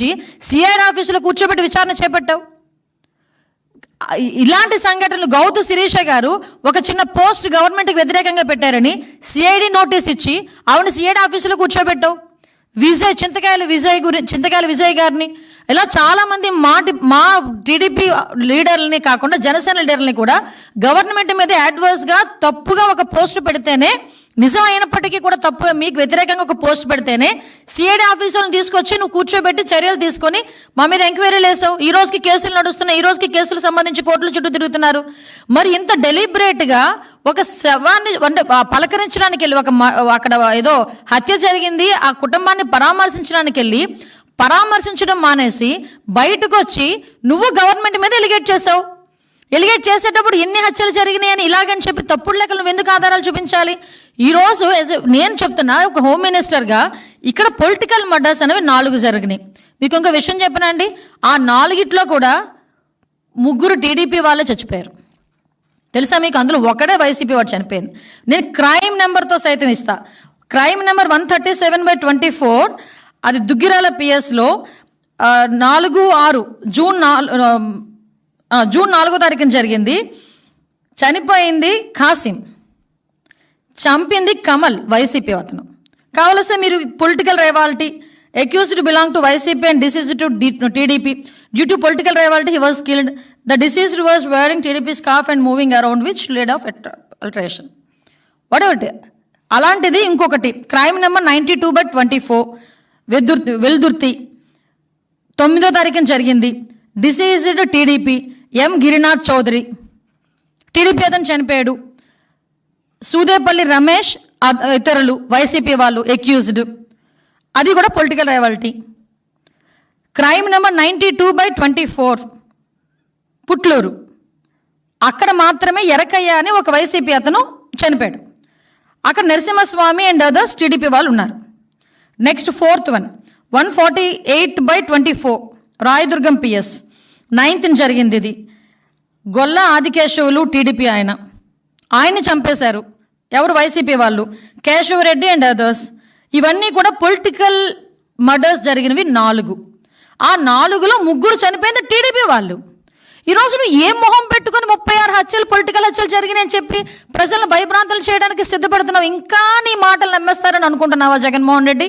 ఆలోచించి సిఐడి ఆఫీసులో కూర్చోబెట్టి విచారణ చేపట్టావు. ఇలాంటి సంఘటనలు గౌతు శిరీష గారు ఒక చిన్న పోస్ట్ గవర్నమెంట్కి వ్యతిరేకంగా పెట్టారని సిఐడి నోటీస్ ఇచ్చి ఆవిడ సిఐడి ఆఫీసులో కూర్చోబెట్టావు. విజయ్ చింతకాయలు విజయ్ గురి చింతకాయల విజయ్ గారిని ఇలా చాలామంది మా డి- మా టీడీపీ లీడర్లని కాకుండా జనసేన లీడర్ని కూడా గవర్నమెంట్ మీద అడ్వర్స్గా తప్పుగా ఒక పోస్ట్ పెడితేనే నిజం అయినప్పటికీ కూడా తప్పుగా మీకు వ్యతిరేకంగా ఒక పోస్ట్ పెడితేనే సిఐడి ఆఫీసులను తీసుకొచ్చి నువ్వు కూర్చోబెట్టి చర్యలు తీసుకొని మా మీద ఎంక్వైరీలు వేసావు. ఈ రోజుకి కేసులు నడుస్తున్నాయి. ఈ రోజుకి కేసులు సంబంధించి కోర్టుల చుట్టూ తిరుగుతున్నారు. మరి ఇంత డెలిబరేట్గా ఒక శవాన్ని అంటే పలకరించడానికి వెళ్ళి ఒక అక్కడ ఏదో హత్య జరిగింది. ఆ కుటుంబాన్ని పరామర్శించడానికి వెళ్ళి పరామర్శించడం మానేసి బయటకు వచ్చి నువ్వు గవర్నమెంట్ మీద ఎలిగేట్ చేసావు. ఎలిగేట్ చేసేటప్పుడు ఎన్ని హత్యలు జరిగినాయి అని ఇలాగని చెప్పి తప్పుడు లెక్కలు నువ్వు ఎందుకు ఆధారాలు చూపించాలి? ఈరోజు నేను చెప్తున్నా ఒక హోమ్ మినిస్టర్గా ఇక్కడ పొలిటికల్ మర్డర్స్ అనేవి నాలుగు జరిగినాయి. మీకు ఇంకో విషయం చెప్పనండి ఆ నాలుగిట్లో కూడా ముగ్గురు టీడీపీ వాళ్ళే చచ్చిపోయారు. తెలుసా మీకు? అందులో ఒకడే వైసీపీ వాడు చనిపోయింది. నేను క్రైమ్ నెంబర్తో సైతం ఇస్తా. Crime number one thirty seven by twenty four అది దుగ్గిరాల పిఎస్లో నాలుగు ఆరు జూన్ నాలుగు జూన్ నాలుగో తారీఖున జరిగింది. చనిపోయింది ఖాసిం చంపింది కమల్ వైసీపీ అతను. కావలస్తే మీరు political rivalry accused belong to YCP and deceased to TDP. Due to political rivalry he was killed the deceased was wearing TDP scarf and moving around which lead of altercation what అలాంటిది ఇంకొకటి crime number ninety two by twenty four వెదుర్తి Veldurthi. తొమ్మిదో తారీఖున జరిగింది. Deceased TDP M. Girinath Chowdary. TDP అతను చనిపోయాడు. సూదేపల్లి రమేష్ ఇతరులు YCP వాళ్ళు accused అది కూడా political rivalry crime number ninety two by twenty four Putluru. అక్కడ మాత్రమే ఎరకయ్య అని ఒక వైసీపీ అతను చనిపోయాడు. అక్కడ నరసింహస్వామి అండ్ అదర్స్ టీడీపీ వాళ్ళు ఉన్నారు. Next fourth one one forty eight by twenty four Rayadurgam P నైన్త్ని జరిగింది ఇది గొల్ల ఆదికేశవులు టీడీపీ ఆయన. ఆయన్ని చంపేశారు. ఎవరు వైసీపీ వాళ్ళు? కేశవరెడ్డి అండ్ అదర్స్ ఇవన్నీ కూడా పొలిటికల్ మర్డర్స్ జరిగినవి నాలుగు. ఆ నాలుగులో ముగ్గురు చనిపోయింది టీడీపీ వాళ్ళు. ఈరోజు నువ్వు ఏ మొహం పెట్టుకుని ముప్పై ఆరు హత్యలు పొలిటికల్ హత్యలు జరిగినాయని చెప్పి ప్రజలను భయభ్రాంతులు చేయడానికి సిద్ధపడుతున్నావు? ఇంకా నీ మాటలు నమ్మేస్తారని అనుకుంటున్నావా జగన్మోహన్ రెడ్డి?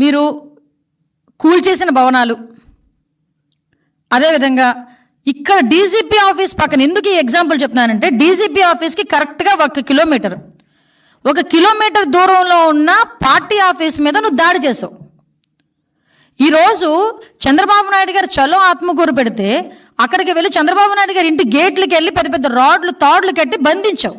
మీరు కూల్చేసిన భవనాలు. అదేవిధంగా ఇక్కడ డీజీపీ ఆఫీస్ పక్కన ఎందుకు ఈ ఎగ్జాంపుల్ చెప్తున్నానంటే డీజీపీ ఆఫీస్కి కరెక్ట్గా ఒక కిలోమీటర్. ఒక కిలోమీటర్ దూరంలో ఉన్న పార్టీ ఆఫీస్ మీద నువ్వు దాడి చేసావు. ఈరోజు చంద్రబాబు నాయుడు గారు చలో ఆత్మకూరు పెడితే అక్కడికి వెళ్ళి చంద్రబాబు నాయుడు గారి ఇంటి గేట్లకి వెళ్ళి పెద్ద పెద్ద రాడ్లు తాడ్లు కట్టి బంధించావు.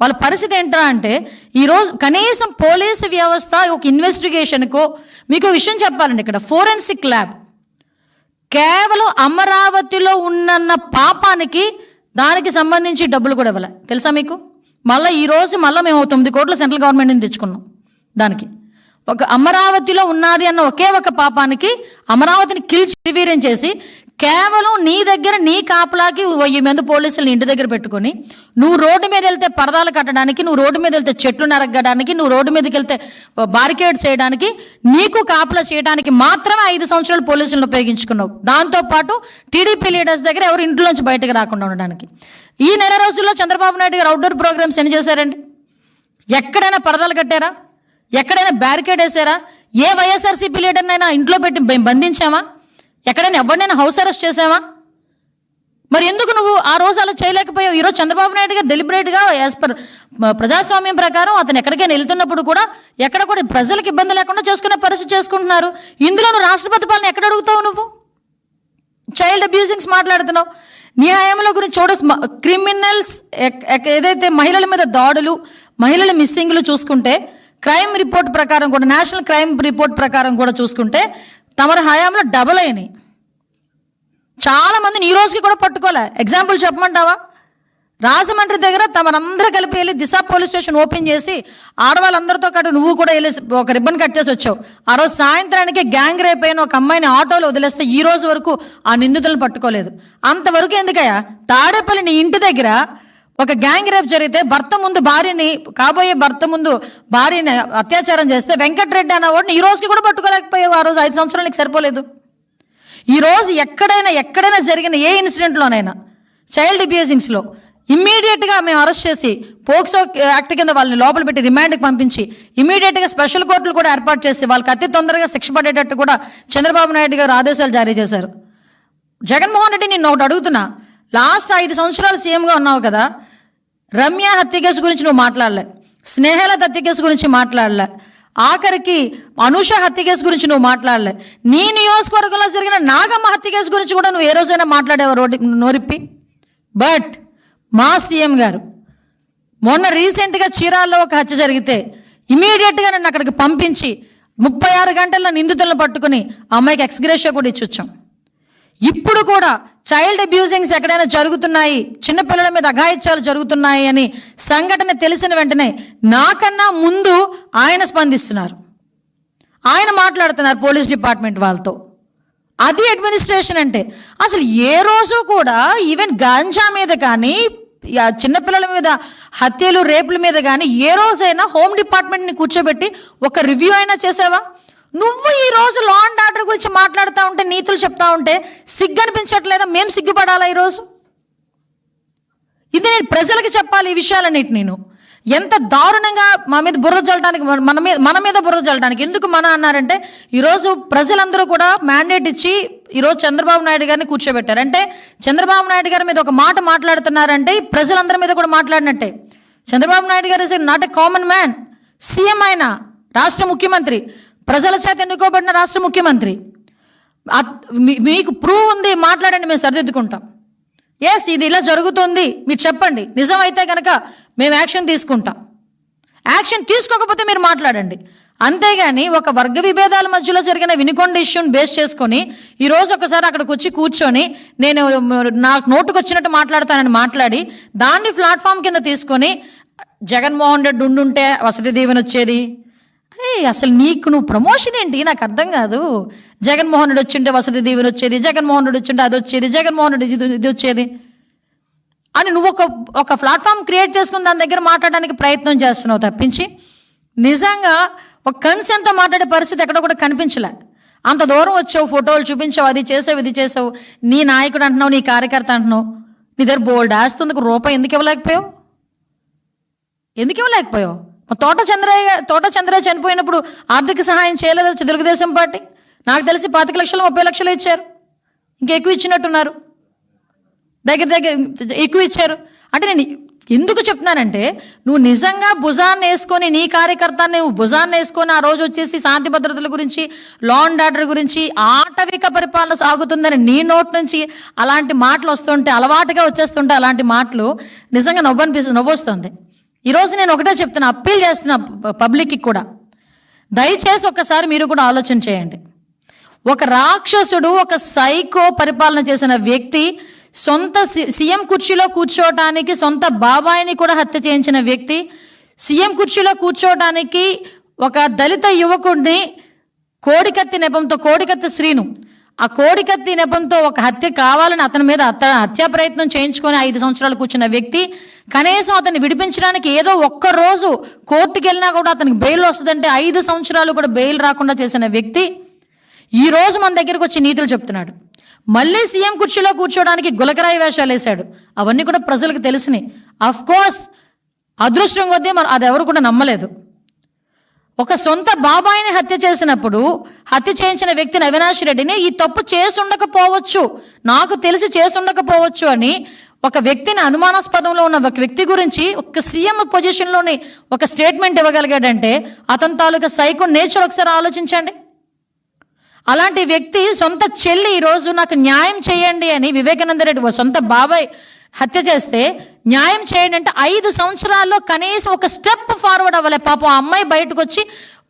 వాళ్ళ పరిస్థితి ఏంటా అంటే ఈరోజు కనీసం పోలీసు వ్యవస్థ ఒక ఇన్వెస్టిగేషన్కో మీకు విషయం చెప్పాలండి ఇక్కడ ఫోరెన్సిక్ ల్యాబ్. కేవలం అమరావతిలో ఉన్నన్న పాపానికి దానికి సంబంధించి డబ్బులు కూడా ఇవ్వలే. తెలుసా మీకు? మళ్ళీ ఈరోజు మళ్ళీ మేము తొమ్మిది కోట్ల సెంట్రల్ గవర్నమెంట్ నుంచి తెచ్చుకున్నాం దానికి. ఒక అమరావతిలో ఉన్నది అన్న ఒకే ఒక పాపానికి అమరావతిని కిల్చి నిర్వీర్యం చేసి కేవలం నీ దగ్గర నీ కాపలాకి వెయ్యి మంది పోలీసులు ఇంటి దగ్గర పెట్టుకొని నువ్వు రోడ్డు మీద వెళ్తే పరదాలు కట్టడానికి నువ్వు రోడ్డు మీద వెళ్తే చెట్లు నరగడానికి నువ్వు రోడ్డు మీదకి వెళ్తే బారికేడ్ చేయడానికి నీకు కాపలా చేయడానికి మాత్రమే ఐదు సంవత్సరాలు పోలీసులను ఉపయోగించుకున్నావు. దాంతోపాటు టీడీపీ లీడర్స్ దగ్గర ఎవరు ఇంట్లోంచి బయటకు రాకుండా ఉండడానికి. ఈ నెల రోజుల్లో చంద్రబాబు నాయుడు గారు అవుట్డోర్ ప్రోగ్రామ్స్ ఎన్ని చేశారండి? ఎక్కడైనా పరదాలు కట్టారా? ఎక్కడైనా బ్యారికేడ్ వేసారా ఏ వైఎస్ఆర్సీపీ లీడర్నైనా ఇంట్లో పెట్టి బంధించామా ఎక్కడైనా ఎవరినైనా హౌస్ అరెస్ట్ చేసావా మరి ఎందుకు నువ్వు ఆ రోజు అలా చేయలేకపోయావు? ఈరోజు చంద్రబాబు నాయుడు గారు డెలిబరేట్గా యాజ్ పర్ ప్రజాస్వామ్యం ప్రకారం అతను ఎక్కడికైనా వెళ్తున్నప్పుడు కూడా ఎక్కడ కూడా ప్రజలకు ఇబ్బంది లేకుండా చేసుకునే పరిస్థితి చేసుకుంటున్నారు. ఇందులో నువ్వు రాష్ట్రపతి పాలన ఎక్కడ అడుగుతావు నువ్వు? చైల్డ్ అబ్యూజింగ్స్ మాట్లాడుతున్నావు. నీ గురించి చూడ క్రిమినల్స్ ఏదైతే మహిళల మీద దాడులు మహిళల మిస్సింగ్లు చూసుకుంటే క్రైమ్ రిపోర్ట్ ప్రకారం కూడా నేషనల్ క్రైమ్ రిపోర్ట్ ప్రకారం కూడా చూసుకుంటే తమరి హయాంలో డబల్ అయినాయి. చాలామందిని ఈ రోజుకి కూడా పట్టుకోలే. ఎగ్జాంపుల్ చెప్పమంటావా? రాజమండ్రి దగ్గర తమరందరూ కలిపి వెళ్ళి దిశ పోలీస్ స్టేషన్ ఓపెన్ చేసి ఆడవాళ్ళందరితో కట్టు నువ్వు కూడా వెళ్ళి ఒక రిబ్బన్ కట్ చేసి వచ్చావు. ఆ రోజు సాయంత్రానికి గ్యాంగ్ రేప్ అయిన ఒక అమ్మాయిని ఆటోలో వదిలేస్తే ఈ రోజు వరకు ఆ నిందితులను పట్టుకోలేదు. అంతవరకు ఎందుకయ్యా? తాడేపల్లి నీ ఇంటి దగ్గర ఒక గ్యాంగ్ రేప్ జరిగితే భర్త ముందు భార్యని కాబోయే భర్త ముందు భార్యని అత్యాచారం చేస్తే వెంకటరెడ్డి అనేవాడిని ఈ రోజుకి కూడా పట్టుకోలేకపోయావు. ఆ రోజు ఐదు సంవత్సరాలకి సరిపోలేదు. ఈరోజు ఎక్కడైనా ఎక్కడైనా జరిగిన ఏ ఇన్సిడెంట్లోనైనా చైల్డ్ అబ్యూజింగ్స్లో ఇమ్మీడియట్గా మేము అరెస్ట్ చేసి పోక్సో యాక్ట్ కింద వాళ్ళని లోపల పెట్టి రిమాండ్కి పంపించి ఇమ్మీడియట్గా స్పెషల్ కోర్టులు కూడా ఏర్పాటు చేసి వాళ్ళకి అతి తొందరగా శిక్ష పడేటట్టు కూడా చంద్రబాబు నాయుడు గారు ఆదేశాలు జారీ చేశారు. జగన్మోహన్ రెడ్డి నేను ఒకటి అడుగుతున్నా లాస్ట్ ఐదు సంవత్సరాలు సీఎంగా ఉన్నావు కదా రమ్య హత్య కేసు గురించి నువ్వు మాట్లాడలే. స్నేహలత హత్య కేసు గురించి మాట్లాడలే. ఆఖరికి అనుష హత్య కేసు గురించి నువ్వు మాట్లాడలే. నీ నియోజకవర్గంలో జరిగిన నాగమ్మ హత్య కేసు గురించి కూడా నువ్వు ఏ రోజైనా మాట్లాడేవా రోడ్డు నోరిప్పి? బట్ మా సీఎం గారు మొన్న రీసెంట్గా చీరాల్లో ఒక హత్య జరిగితే ఇమీడియట్గా నన్ను అక్కడికి పంపించి ముప్పై ఆరు గంటల్లో నిందితులను పట్టుకుని అమ్మాయికి ఎక్స్గ్రేషియా కూడా ఇచ్చొచ్చాం. ఇప్పుడు కూడా చైల్డ్ అబ్యూజింగ్స్ ఎక్కడైనా జరుగుతున్నాయి చిన్నపిల్లల మీద అఘాయిత్యాలు జరుగుతున్నాయి అని సంఘటన తెలిసిన వెంటనే నాకన్నా ముందు ఆయన స్పందిస్తున్నారు. ఆయన మాట్లాడుతున్నారు పోలీస్ డిపార్ట్మెంట్ వాళ్ళతో. అది అడ్మినిస్ట్రేషన్ అంటే. అసలు ఏ రోజు కూడా ఈవెన్ గాంజా మీద కానీ చిన్నపిల్లల మీద హత్యలు రేపుల మీద కానీ ఏ రోజైనా హోమ్ డిపార్ట్మెంట్ని కూర్చోబెట్టి ఒక రివ్యూ అయినా చేసావా? నువ్వు ఈ రోజు లా అండ్ ఆర్డర్ గురించి మాట్లాడుతూ ఉంటే నీతులు చెప్తా ఉంటే సిగ్గు అనిపించట్లేదా మేము సిగ్గుపడాలా ఈరోజు? ఇది నేను ప్రజలకు చెప్పాలి ఈ విషయాలన్నిటి నేను. ఎంత దారుణంగా మా మీద బురద చల్లడానికి మన మీద మన మీద బురద చల్లడానికి ఎందుకు మన అన్నారంటే ఈరోజు ప్రజలందరూ కూడా మ్యాండేట్ ఇచ్చి ఈరోజు చంద్రబాబు నాయుడు గారిని కూర్చోబెట్టారు. అంటే చంద్రబాబు నాయుడు గారి మీద ఒక మాట మాట్లాడుతున్నారంటే ఈ ప్రజలందరి మీద కూడా మాట్లాడినట్టే. Chandrababu Naidu garu is not a common man CM ఆయన రాష్ట్ర ముఖ్యమంత్రి. ప్రజల చేత ఎన్నుకోబడిన రాష్ట్ర ముఖ్యమంత్రి. మీకు ప్రూవ్ ఉంది మాట్లాడండి మేము సరిదిద్దుకుంటాం. ఎస్ ఇది ఇలా జరుగుతుంది మీరు చెప్పండి. నిజమైతే కనుక మేము యాక్షన్ తీసుకుంటాం. యాక్షన్ తీసుకోకపోతే మీరు మాట్లాడండి. అంతేగాని ఒక వర్గ విభేదాల మధ్యలో జరిగిన వినుకొండ ఇష్యూని బేస్ చేసుకొని ఈరోజు ఒకసారి అక్కడికి వచ్చి కూర్చొని నేను నాకు నోటుకు వచ్చినట్టు మాట్లాడతానని మాట్లాడి దాన్ని ప్లాట్ఫామ్ కింద తీసుకొని జగన్మోహన్ రెడ్డి ఉండుంటే వసతి దీవెన వచ్చేది? ఏ అసలు నీకు నువ్వు ప్రమోషన్ ఏంటి? నాకు అర్థం కాదు. జగన్మోహన్ రెడ్డి వచ్చింటే వసతి దీవెన వచ్చేది జగన్మోహన్ రెడ్డి వచ్చింటే అది వచ్చేది జగన్మోహన్ రెడ్డి ఇది ఇది వచ్చేది. అని నువ్వు ఒక ఒక ప్లాట్ఫామ్ క్రియేట్ చేసుకుని దాని దగ్గర మాట్లాడడానికి ప్రయత్నం చేస్తున్నావు తప్పించి నిజంగా ఒక కన్సెంట్తో మాట్లాడే పరిస్థితి ఎక్కడ కూడా కనిపించలే. అంత దూరం వచ్చావు ఫోటోలు చూపించావు అది చేసావు ఇది చేసావు. నీ నాయకుడు అంటున్నావు నీ కార్యకర్త అంటున్నావు. నీ దగ్గర బోల్డ్ ఆస్తుంది రూపాయి ఎందుకు ఇవ్వలేకపోయావు? ఎందుకు ఇవ్వలేకపోయావు? తోట చంద్రయ్య తోట చంద్రయ్య చనిపోయినప్పుడు ఆర్థిక సహాయం చేయలేదు తెలుగుదేశం పార్టీ? నాకు తెలిసి పాతిక లక్షలు ముప్పై లక్షలు ఇచ్చారు. ఇంకెక్కువ ఇచ్చినట్టున్నారు. దగ్గర దగ్గర ఎక్కువ ఇచ్చారు. అంటే నేను ఎందుకు చెప్తున్నానంటే నువ్వు నిజంగా భుజాన్ని వేసుకొని నీ కార్యకర్తని నువ్వు భుజాన్ని వేసుకొని ఆ రోజు వచ్చేసి శాంతి భద్రతల గురించి లా అండ్ ఆర్డర్ గురించి ఆటవిక పరిపాలన సాగుతుందని నీ నోట్ నుంచి అలాంటి మాటలు వస్తుంటే అలవాటుగా వచ్చేస్తుంటే అలాంటి మాటలు నిజంగా నవ్వనిపిస్తుంది నవ్వొస్తుంది. ఈరోజు నేను ఒకటే చెప్తున్నా అప్పీల్ చేస్తున్నా పబ్లిక్కి కూడా. దయచేసి ఒక్కసారి మీరు కూడా ఆలోచన చేయండి. ఒక రాక్షసుడు ఒక సైకో పరిపాలన చేసిన వ్యక్తి సొంత సీఎం కుర్చీలో కూర్చోవటానికి సొంత బాబాయిని కూడా హత్య చేయించిన వ్యక్తి సీఎం కుర్చీలో కూర్చోవటానికి ఒక దళిత యువకుడిని కోడికత్తి నెపంతో కోడికత్తి శ్రీను ఆ కోడికత్తి నెపంతో ఒక హత్య కావాలని అతని మీద అత హత్యా ప్రయత్నం చేయించుకొని ఐదు సంవత్సరాలు కూర్చున్న వ్యక్తి కనీసం అతన్ని విడిపించడానికి ఏదో ఒక్క రోజు కోర్టుకి వెళ్ళినా కూడా అతనికి బెయిల్ వస్తుందంటే ఐదు సంవత్సరాలు కూడా బెయిల్ రాకుండా చేసిన వ్యక్తి ఈ రోజు మన దగ్గరకు వచ్చి నీతులు చెప్తున్నాడు. మళ్ళీ సీఎం కుర్చీలో కూర్చోడానికి గులకరాయి వేషాలు వేశాడు. అవన్నీ కూడా ప్రజలకు తెలిసినాయి. అఫ్ కోర్స్ అదృష్టం కొద్దీ మనం అది ఎవరు కూడా నమ్మలేదు. ఒక సొంత బాబాయిని హత్య చేసినప్పుడు హత్య చేయించిన వ్యక్తిని అవినాష్ రెడ్డిని ఈ తప్పు చేసుండకపోవచ్చు నాకు తెలిసి చేసుండకపోవచ్చు అని ఒక వ్యక్తిని అనుమానాస్పదంలో ఉన్న ఒక వ్యక్తి గురించి ఒక సీఎం పొజిషన్లోని ఒక స్టేట్మెంట్ ఇవ్వగలిగాడంటే అతని తాలూకా సైకో నేచర్ ఒకసారి ఆలోచించండి. అలాంటి వ్యక్తి సొంత చెల్లి ఈరోజు నాకు న్యాయం చేయండి అని వివేకానంద రెడ్డి ఓ సొంత బాబాయ్ హత్య చేస్తే న్యాయం చేయండి అంటే ఐదు సంవత్సరాల్లో కనీసం ఒక స్టెప్ ఫార్వర్డ్ అవ్వలే. పాపం ఆ అమ్మాయి బయటకు వచ్చి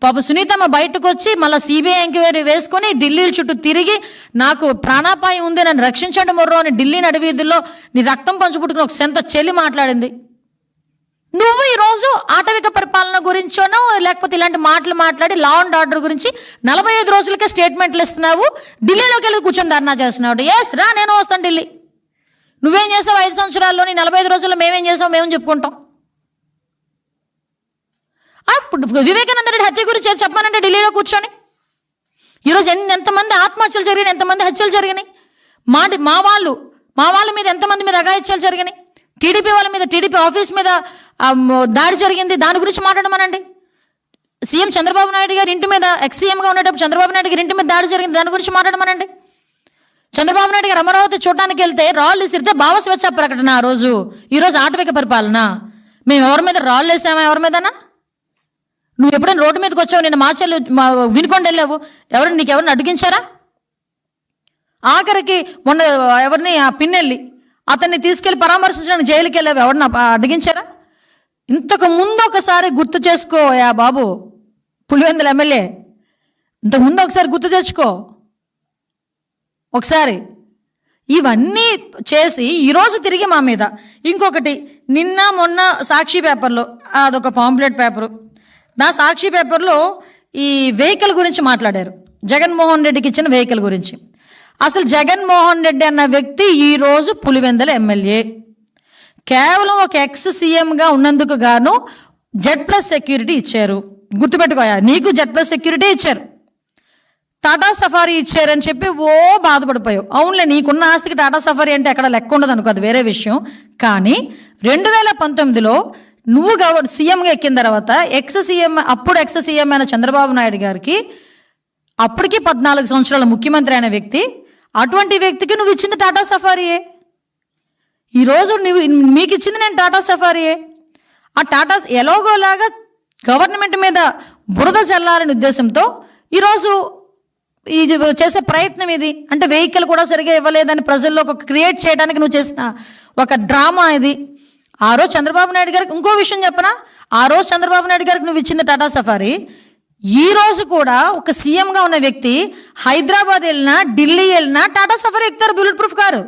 పాప సునీతమ్మ బయటకు వచ్చి మళ్ళీ సిబిఐ ఎంక్వైరీ వేసుకొని ఢిల్లీ చుట్టూ తిరిగి నాకు ప్రాణాపాయం ఉంది నన్ను రక్షించండి మొర్రో అని ఢిల్లీ నడివీధుల్లో నీ రక్తం పంచుపుట్టుకుని ఒక సెంత చెల్లి మాట్లాడింది. నువ్వు ఈరోజు ఆటవిక పరిపాలన గురించోనో లేకపోతే ఇలాంటి మాటలు మాట్లాడి లా అండ్ ఆర్డర్ గురించి నలభై ఐదు రోజులకే స్టేట్మెంట్లు ఇస్తున్నావు ఢిల్లీలోకి వెళ్ళి కూర్చొని ధర్నా చేస్తున్నావు. ఎస్ రా నేను వస్తాను ఢిల్లీ. నువ్వేం చేసావు? ఐదు సంవత్సరాల్లోని నలభై ఐదు రోజుల్లో మేమేం చేసావు? మేము చెప్పుకుంటాం? వివేకానంద రెడ్డి హత్య గురించి ఏది చెప్పానంటే ఢిల్లీలో కూర్చొని? ఈరోజు ఎన్ని ఎంతమంది ఆత్మహత్యలు జరిగినాయి? ఎంతమంది హత్యలు జరిగినాయి? మా మా వాళ్ళు మా వాళ్ళ మీద ఎంతమంది మీద అఘాయిత్యాలు జరిగినాయి? టీడీపీ వాళ్ళ మీద టీడీపీ ఆఫీస్ మీద దాడి జరిగింది. దాని గురించి మాట్లాడమనండి. సీఎం చంద్రబాబు నాయుడు గారి ఇంటి మీద ఎక్స్ సీఎంగా ఉండేటప్పుడు చంద్రబాబు నాయుడు గారి ఇంటి మీద దాడి జరిగింది. దాని గురించి మాట్లాడమనండి. చంద్రబాబు నాయుడు గారు అమరావతి చూడడానికి వెళ్తే రాళ్ళు విసిరితే భావ స్వేచ్ఛ ప్రకటన ఆ రోజు. ఈరోజు ఆటవిక పరిపాలన. మేము ఎవరి మీద రాళ్ళు వేసామా? ఎవరి మీదనా? నువ్వు ఎప్పుడైనా రోడ్డు మీదకి వచ్చావు నేను మాచర్లు మా వినుకొని వెళ్ళావు ఎవరిని నీకు ఎవరిని అడిగించారా ఆఖరికి మొన్న ఎవరిని ఆ పిన్నెళ్ళి అతన్ని తీసుకెళ్ళి పరామర్శించడానికి జైలుకి వెళ్ళావు ఎవరిని అడిగించారా ఇంతకు ముందు ఒకసారి గుర్తు చేసుకో యా బాబు పులివెందుల ఎమ్మెల్యే. ఇంతకు ముందు ఒకసారి గుర్తు తెచ్చుకో ఒకసారి. ఇవన్నీ చేసి ఈరోజు తిరిగి మా మీద. ఇంకొకటి నిన్న మొన్న సాక్షి పేపర్లో అదొక పాంప్లెట్ పేపరు. నా సాక్షి పేపర్లో ఈ వెహికల్ గురించి మాట్లాడారు. జగన్మోహన్ రెడ్డికి ఇచ్చిన వెహికల్ గురించి. అసలు జగన్మోహన్ రెడ్డి అన్న వ్యక్తి ఈరోజు పులివెందల ఎమ్మెల్యే. కేవలం ఒక ఎక్స్ సీఎంగా ఉన్నందుకు గాను జెడ్ ప్లస్ సెక్యూరిటీ ఇచ్చారు. గుర్తుపెట్టుకోయా నీకు జెడ్ ప్లస్ సెక్యూరిటీ ఇచ్చారు. టాటా సఫారీ ఇచ్చారని చెప్పి ఓ బాధపడిపోయావు. అవునులే నీకున్న ఆస్తికి టాటా సఫారీ అంటే ఎక్కడ లెక్క ఉండదు అనుకో అది వేరే విషయం. కానీ రెండు వేల పంతొమ్మిదిలో నువ్వు గవర్ సీఎంగా ఎక్కిన తర్వాత ఎక్స్ సీఎం అప్పుడు ఎక్స్ సీఎం అయిన చంద్రబాబు నాయుడు గారికి అప్పటికి పద్నాలుగు సంవత్సరాల ముఖ్యమంత్రి అయిన వ్యక్తి అటువంటి వ్యక్తికి నువ్వు ఇచ్చింది టాటా సఫారీయే. ఈరోజు నువ్వు మీకు ఇచ్చింది నేను టాటా సఫారీయే. ఆ టాటా ఎలాగోలాగా గవర్నమెంట్ మీద బురద చల్లాలనే ఉద్దేశంతో ఈరోజు ఇది చేసే ప్రయత్నం ఇది. అంటే వెహికల్ కూడా సరిగా ఇవ్వలేదని ప్రజల్లో ఒక క్రియేట్ చేయడానికి నువ్వు చేసిన ఒక డ్రామా ఇది. ఆ రోజు చంద్రబాబు నాయుడు గారికి ఇంకో విషయం చెప్పనా? ఆ రోజు చంద్రబాబు నాయుడు గారికి నువ్వు ఇచ్చింది టాటా సఫారీ. ఈ రోజు కూడా ఒక సీఎంగా ఉన్న వ్యక్తి హైదరాబాద్ వెళ్ళినా ఢిల్లీ వెళ్ళినా టాటా సఫారీ ఎక్కుతారు బుల్లెట్ ప్రూఫ్ కారు.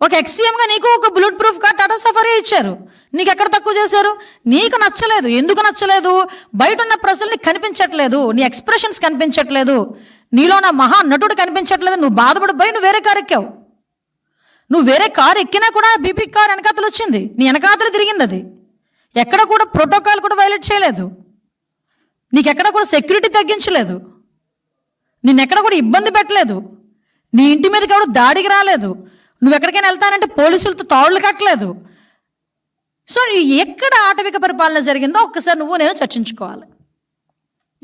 ఒక ఎక్స్సీఎంగా నీకు ఒక bullet proof car Tata safari ఇచ్చారు. నీకు ఎక్కడ తక్కువ చేశారు? నీకు నచ్చలేదు. ఎందుకు నచ్చలేదు? బయట ఉన్న ప్రజల్ని కనిపించట్లేదు. నీ ఎక్స్ప్రెషన్స్ కనిపించట్లేదు. నీలో నా మహా నటుడు కనిపించట్లేదు. నువ్వు బాధపడిపోయి నువ్వు వేరే కారు ఎక్కావు. నువ్వు వేరే కారు ఎక్కినా కూడా బీపీ కార్ వెనకాతలు వచ్చింది. నీ వెనకాతలు తిరిగింది అది. ఎక్కడ కూడా ప్రోటోకాల్ కూడా వైలేట్ చేయలేదు. నీకెక్కడ కూడా సెక్యూరిటీ తగ్గించలేదు. నిన్నెక్కడ కూడా ఇబ్బంది పెట్టలేదు. నీ ఇంటి మీదకి ఎవడు దాడికి రాలేదు. నువ్వు ఎక్కడికైనా వెళ్తానంటే పోలీసులతో తాళ్ళు కట్టలేదు. సో ఎక్కడ ఆటవిక పరిపాలన జరిగిందో ఒక్కసారి నువ్వు నేను చర్చించుకోవాలి.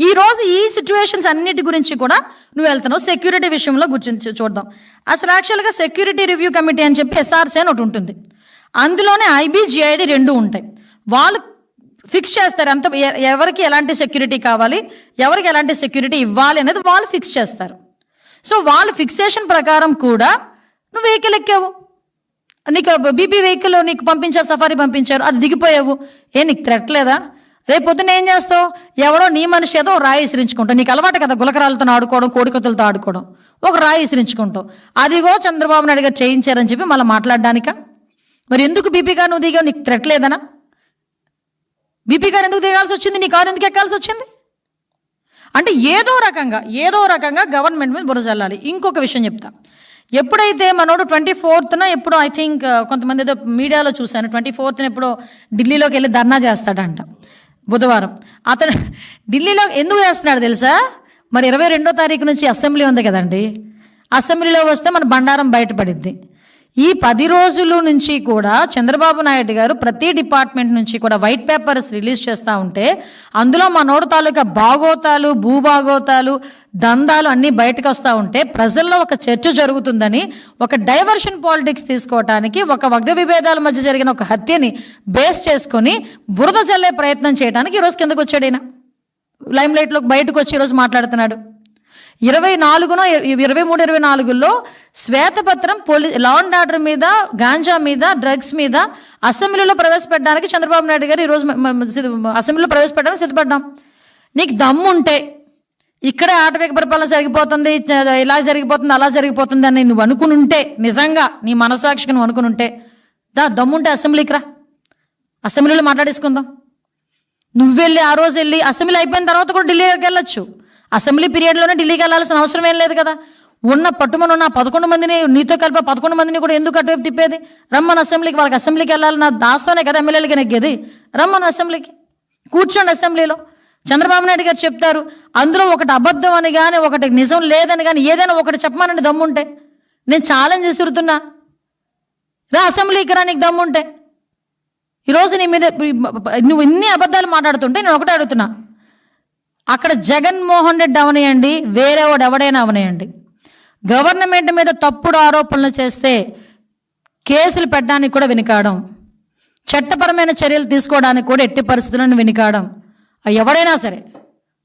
ఈరోజు ఈ సిచ్యువేషన్స్ అన్నిటి గురించి కూడా నువ్వు వెళ్తున్నావు. సెక్యూరిటీ విషయంలో గుర్తించి చూద్దాం. అసలు యాక్చువల్గా సెక్యూరిటీ రివ్యూ కమిటీ అని చెప్పి ఎస్ఆర్సీ అని ఒకటి ఉంటుంది. అందులోనే ఐబీజీఐడి రెండు ఉంటాయి. వాళ్ళు ఫిక్స్ చేస్తారు ఎంత ఎ- ఎవరికి ఎలాంటి సెక్యూరిటీ కావాలి ఎవరికి ఎలాంటి సెక్యూరిటీ ఇవ్వాలి అనేది వాళ్ళు ఫిక్స్ చేస్తారు. సో వాళ్ళ ఫిక్సేషన్ ప్రకారం కూడా నువ్వు వెహికల్ ఎక్కావు. నీకు బీపీ వెహికల్ నీకు పంపించారు సఫారీ పంపించారు అది దిగిపోయావు. ఏ నీకు థ్రెట్ లేదా? రేపు పొద్దున్న ఏం చేస్తావు? ఎవడో నీ మనిషి ఏదో రాయి విసిరించుకుంటావు. నీకు అలవాటు కదా గులకరాలతో ఆడుకోవడం కోడికొత్తులతో ఆడుకోవడం. ఒక రాయి విసిరించుకుంటావు. అదిగో చంద్రబాబు నాయుడు గారు చేయించారని చెప్పి మళ్ళీ మాట్లాడడానిక? మరి ఎందుకు బీపీగా నువ్వు దిగావు? నీకు థ్రెట్ లేదనా? బీపీ గారు ఎందుకు దిగాల్సి వచ్చింది? నీ కారు ఎందుకు ఎక్కాల్సి వచ్చింది? అంటే ఏదో రకంగా ఏదో రకంగా గవర్నమెంట్ మీద బురద చల్లాలి ఇంకొక విషయం చెప్తా. ఎప్పుడైతే మనోడు ట్వంటీ ఫోర్త్న ఎప్పుడో ఐ థింక్ కొంతమంది ఏదో మీడియాలో చూశాను. ట్వంటీ ఫోర్త్న ఎప్పుడో ఢిల్లీలోకి వెళ్ళి ధర్నా చేస్తాడంట. బుధవారం. అతను ఢిల్లీలో ఎందుకు చేస్తున్నాడు తెలుసా? మరి ఇరవై రెండో తారీఖు నుంచి అసెంబ్లీ ఉంది కదండి. అసెంబ్లీలో వస్తే మన బండారం బయటపడిద్ది. ఈ పది రోజుల నుంచి కూడా చంద్రబాబు నాయుడు గారు ప్రతి డిపార్ట్మెంట్ నుంచి కూడా వైట్ పేపర్స్ రిలీజ్ చేస్తూ ఉంటే అందులో మనోడు తాలూకా బాగోతాలు భూభాగోతాలు దందాలు అన్నీ బయటకు వస్తూ ఉంటే ప్రజల్లో ఒక చర్చ జరుగుతుందని ఒక డైవర్షన్ పాలిటిక్స్ తీసుకోవటానికి ఒక వర్గ విభేదాల మధ్య జరిగిన ఒక హత్యని బేస్ చేసుకొని బురద చల్లే ప్రయత్నం చేయడానికి ఈరోజు కిందకు వచ్చాడు ఆయన లైమ్ లైట్లోకి బయటకు వచ్చి ఈరోజు మాట్లాడుతున్నాడు. ఇరవై నాలుగునో ఇరవై మూడు ఇరవై నాలుగులో శ్వేతపత్రం పోలీ లా అండ్ ఆర్డర్ మీద గాంజా మీద డ్రగ్స్ మీద అసెంబ్లీలో ప్రవేశపెట్టడానికి చంద్రబాబు నాయుడు గారు ఈరోజు అసెంబ్లీలో ప్రవేశపెట్టడానికి సిద్ధపడ్డాం. నీకు దమ్ము ఉంటే ఇక్కడే ఆటవిక పరిపాలన జరిగిపోతుంది ఇలా జరిగిపోతుంది అలా జరిగిపోతుంది అని నువ్వు అనుకుని ఉంటే నిజంగా నీ మనసాక్షికి నువ్వు అనుకుని ఉంటే దా దమ్ముంటే అసెంబ్లీకి రా. అసెంబ్లీలో మాట్లాడేసుకుందాం. నువ్వు వెళ్ళి ఆ రోజు వెళ్ళి అసెంబ్లీ అయిపోయిన తర్వాత కూడా ఢిల్లీకి వెళ్ళొచ్చు. అసెంబ్లీ పీరియడ్లోనే ఢిల్లీకి వెళ్ళాల్సిన అవసరం ఏం లేదు కదా. ఉన్న పట్టుమని ఉన్న పదకొండు మందిని నీతో కలిపి పదకొండు మందిని కూడా ఎందుకు అటువైపు తిప్పేది? రమ్మని అసెంబ్లీకి వాళ్ళకి అసెంబ్లీకి వెళ్ళాలి నా దాస్తోనే కదా ఎమ్మెల్యేలకి నెగ్గేది రమ్మని అసెంబ్లీకి. కూర్చోండి అసెంబ్లీలో. చంద్రబాబు నాయుడు గారు చెప్తారు అందులో ఒకటి అబద్ధం అని కానీ ఒకటి నిజం లేదని కానీ ఏదైనా ఒకటి చెప్పమానండి దమ్ముంటే. నేను ఛాలెంజ్ విసురుతున్నా రా అసెంబ్లీకి రా నీకు దమ్ముంటే. ఈరోజు నీ మీద నువ్వు ఇన్ని అబద్ధాలు మాట్లాడుతుంటే నేను ఒకటే అడుగుతున్నా. అక్కడ జగన్మోహన్ రెడ్డి అవనేయండి వేరే వాడు ఎవడైనా అవనేయండి. గవర్నమెంట్ మీద తప్పుడు ఆరోపణలు చేస్తే కేసులు పెట్టడానికి కూడా వెనుకాడం. చట్టపరమైన చర్యలు తీసుకోవడానికి కూడా ఎట్టి పరిస్థితులను వెనుకాడం. ఎవడైనా సరే